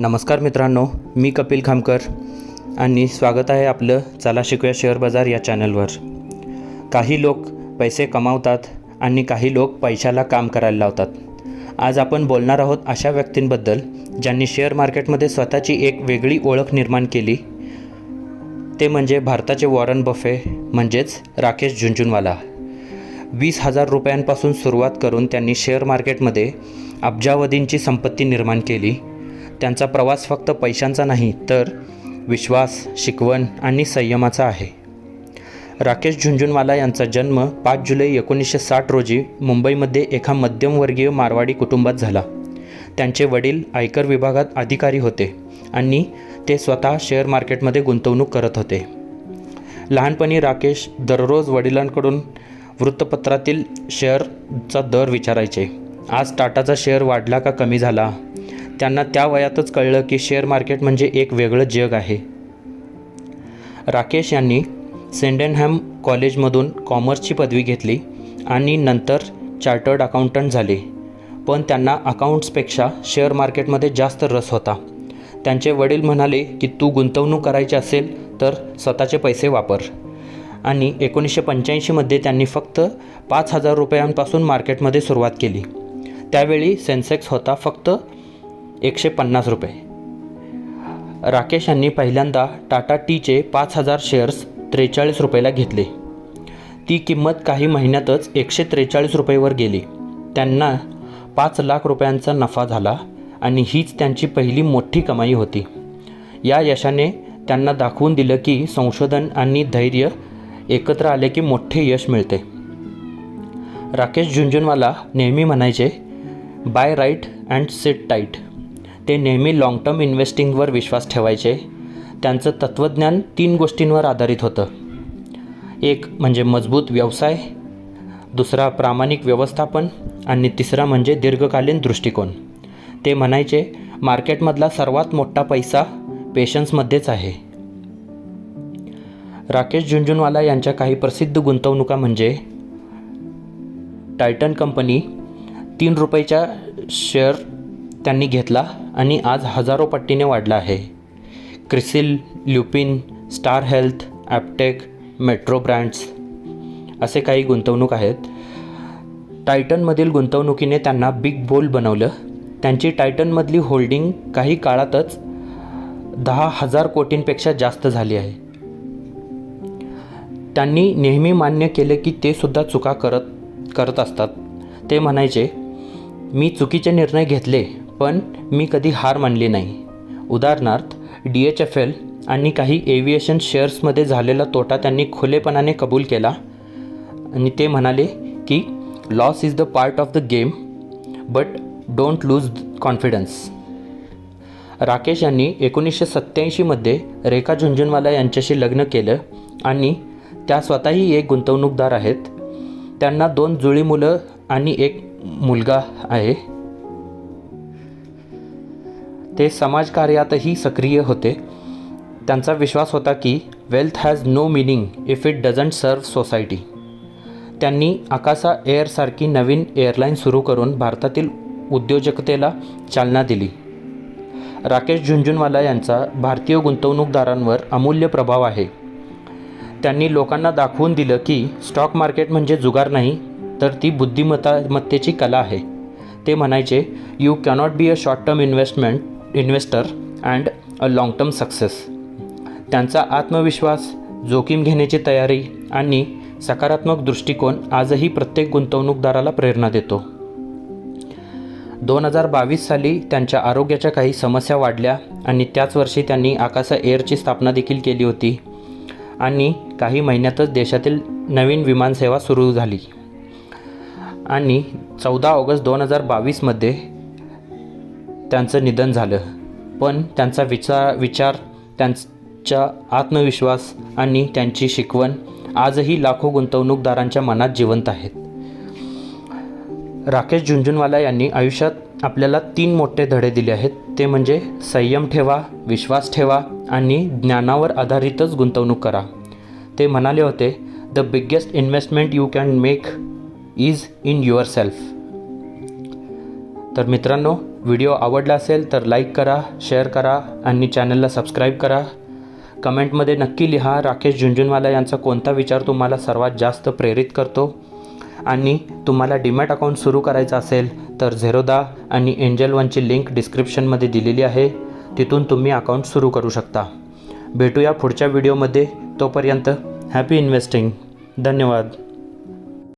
नमस्कार मित्रांनो मी कपिल खामकर आणि स्वागत आहे आपलं चला शिकूया शेअर बाजार या चॅनलवर. काही लोक पैसे कमावतात आणि काही लोक पैशाला काम करायला लावतात. आज आपण बोलणार आहोत अशा व्यक्तींबद्दल ज्यांनी शेअर मार्केटमध्ये स्वतःची एक वेगळी ओळख निर्माण केली. ते म्हणजे भारताचे वॉरन बफे म्हणजेच राकेश झुंझुनवाला. वीस हजार रुपयांपासून सुरुवात करून त्यांनी शेअर मार्केटमध्ये अब्जावधींची संपत्ती निर्माण केली. त्यांचा प्रवास फक्त पैशांचा नाही तर विश्वास शिकवण आणि संयमाचा आहे. राकेश झुंझुनवाला यांचा जन्म पाच जुलै एकोणीसशे साठ रोजी मुंबईमध्ये एका मध्यमवर्गीय मारवाडी कुटुंबात झाला. त्यांचे वडील आयकर विभागात अधिकारी होते आणि ते स्वतः शेअर मार्केटमध्ये गुंतवणूक करत होते. लहानपणी राकेश दररोज वडिलांकडून वृत्तपत्रातील शेअरचा दर विचारायचे. आज टाटाचा शेअर वाढला का कमी झाला? त्यांना त्या वयातच कळलं की शेअर मार्केट म्हणजे एक वेगळं जग आहे. राकेश यांनी सेंडनहॅम कॉलेजमधून कॉमर्सची पदवी घेतली आणि नंतर चार्टर्ड अकाउंटंट झाले. पण त्यांना अकाउंट्सपेक्षा शेअर मार्केटमध्ये जास्त रस होता. त्यांचे वडील म्हणाले की तू गुंतवणूक करायची असेल तर स्वतःचे पैसे वापर. आणि एकोणीसशे पंच्याऐंशीमध्ये त्यांनी फक्त पाच हजार रुपयांपासून मार्केटमध्ये सुरुवात केली. त्यावेळी सेन्सेक्स होता फक्त एकशे पन्नास रुपये. राकेश यांनी पहिल्यांदा टाटा टीचे पाच हजार शेअर्स त्रेचाळीस रुपयाला घेतले. ती किंमत काही महिन्यातच एकशे त्रेचाळीस रुपयेवर गेली. त्यांना पाच लाख रुपयांचा नफा झाला आणि हीच त्यांची पहिली मोठी कमाई होती. या यशाने त्यांना दाखवून दिलं की संशोधन आणि धैर्य एकत्र आले की मोठे यश मिळते. राकेश झुंझुनवाला नेहमी म्हणायचे buy right and sit tight ते नेहमी लाँग टर्म इन्व्हेस्टिंगवर विश्वास ठेवायचे. त्यांचं तत्त्वज्ञान तीन गोष्टींवर आधारित होतं. एक म्हणजे मजबूत व्यवसाय दुसरा प्रामाणिक व्यवस्थापन आणि तिसरा म्हणजे दीर्घकालीन दृष्टिकोन. ते म्हणायचे मार्केटमधला सर्वात मोठा पैसा पेशन्समध्येच आहे. राकेश झुंझुनवाला यांच्या काही प्रसिद्ध गुंतवणुका म्हणजे टायटन कंपनी तीन रुपयाच्या शेअर त्यांनी घेतला आणि आज हजारो पट्टीने वाढला आहे. Crisil Lupin Star Health Aptech Metro Brands असे काही गुंतवणूक आहेत. टायटनमधील गुंतवणुकीने त्यांना बिग बोल बनवलं. त्यांची टायटनमधली होल्डिंग काही काळातच दहा हजार कोटींपेक्षा जास्त झाली आहे. त्यांनी नेहमी मान्य केले की ते सुद्धा चुका करत करत असतात. ते म्हणायचे मी चुकीचे निर्णय घेतले. पण मी कधी हार मानली नाही. उदाहरणार्थ डी एच एफ एल आणि काही एव्हिएशन शेअर्समध्ये झालेला तोटा त्यांनी खुलेपणाने कबूल केला. आणि ते म्हणाले की loss is the part of the game but don't lose confidence Rakesh यांनी एकोणीसशे सत्त्याऐंशीमध्ये रेखा झुंझुनवाला यांच्याशी लग्न केलं आणि त्या स्वतःही एक गुंतवणूकदार आहेत. त्यांना दोन जुळी मुलं आणि एक मुलगा आहे. ते समाजकार्यातही सक्रिय होते. त्यांचा विश्वास होता की wealth has no meaning if it doesn't serve society त्यांनी आकासा एअरसारखी नवीन एअरलाईन सुरू करून भारतातील उद्योजकतेला चालना दिली. राकेश झुंझुनवाला यांचा भारतीय गुंतवणूकदारांवर अमूल्य प्रभाव आहे. त्यांनी लोकांना दाखवून दिलं की स्टॉक मार्केट म्हणजे जुगार नाही तर ती बुद्धिमत्ता मत्तेची कला आहे. ते म्हणायचे you cannot be a short term investment investor and a long term success. त्यांचा आत्मविश्वास जोखीम घेण्याची तयारी आणि सकारात्मक दृष्टिकोन आजही प्रत्येक गुंतवणूकदाराला प्रेरणा देतो. दोन हजार बावीस साली त्यांच्या आरोग्याच्या काही समस्या वाढल्या आणि त्याच वर्षी त्यांनी आकाशा एअरची स्थापना देखील केली होती आणि काही महिन्यातच देशातील नवीन विमानसेवा सुरू झाली. आणि चौदा ऑगस्ट दोन हजार बावीसमध्ये त्यांचं निधन झालं. पण त्यांचा विचार विचार त्यांचा आत्मविश्वास आणि त्यांची शिकवण आजही लाखो गुंतवणूकदारांच्या मनात जिवंत आहेत. राकेश झुंझुनवाला यांनी आयुष्यात आपल्याला तीन मोठे धडे दिले आहेत. ते म्हणजे संयम ठेवा विश्वास ठेवा आणि ज्ञानावर आधारितच गुंतवणूक करा. ते म्हणाले होते the biggest investment you can make is in your self तर मित्रांनो व्हिडिओ आवडला असेल तर लाईक करा शेअर करा आणि चॅनलला सबस्क्राईब करा. कमेंटमध्ये नक्की लिहा राकेश झुंझुनवाला यांचा कोणता विचार तुम्हाला सर्वात जास्त प्रेरित करतो? आणि तुम्हाला डीमॅट अकाउंट सुरू करायचं असेल तर झेरोदा आणि एंजल वनची लिंक डिस्क्रिप्शनमध्ये दिलेली आहे. तिथून तुम्ही अकाउंट सुरू करू शकता. भेटूया पुढच्या व्हिडिओमध्ये तोपर्यंत हॅपी इन्व्हेस्टिंग धन्यवाद.